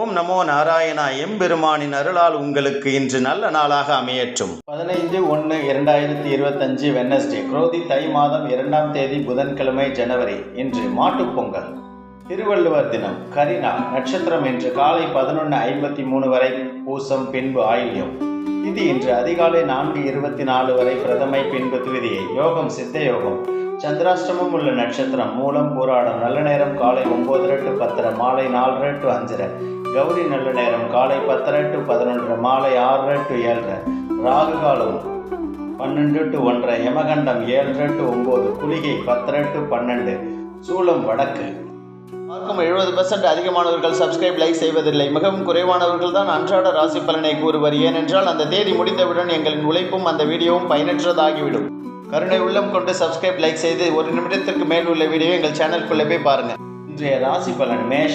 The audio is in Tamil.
ஓம் நமோ நாராயணா எம்பெருமானின் அருளால் உங்களுக்கு இன்று நல்ல நாளாக அமையற்றும் பதினைந்து ஒன்று இரண்டாயிரத்தி இருபத்தஞ்சு வெனஸ்டே குரோதி தை மாதம் இரண்டாம் தேதி புதன்கிழமை ஜனவரி இன்று மாட்டுப்பொங்கல் திருவள்ளுவர் தினம் கரினா நட்சத்திரம் இன்று காலை பதினொன்று ஐம்பத்தி மூணு வரை பூசம் பின்பு ஆயில்யம். இது இன்று அதிகாலை நான்கு இருபத்தி நாலு வரை பிரதமை பின்பு துவிதியை யோகம் சித்த யோகம். சந்திராஷ்டமம் உள்ள நட்சத்திரம் மூலம் போராடும் நல்ல நேரம் காலை ஒன்பது டு பத்தரை மாலை நாலரை டு அஞ்சரை. கௌரி நல்ல நேரம் காலை பத்தரை டு பதினொன்று மாலை ஆறரை டு ஏழரை ராகு காலம் பன்னெண்டு டு ஒன்றரை யமகண்டம் ஏழரை டு ஒம்பது குளிகை பத்தரை டு பன்னெண்டு சூளம் வடக்கு. பார்க்கும் எழுபது பர்சன்ட் அதிகமானவர்கள் சப்ஸ்கிரைப் லைக் செய்வதில்லை. மிகவும் குறைவானவர்கள் தான் அன்றாட ராசி பலனை கூறுவர். ஏனென்றால் அந்த தேதி முடிந்தவுடன் எங்களின் உழைப்பும் அந்த வீடியோவும் பயனற்றதாகிவிடும். கருணை உள்ளம் கொண்டு சப்ஸ்கிரைப் லைக் செய்து ஒரு நிமிடத்திற்கு மேல் உள்ள வீடியோ எங்கள் சேனலுக்குள்ளே போய் பாருங்கள் இன்றைய ராசி பலன் மேஷ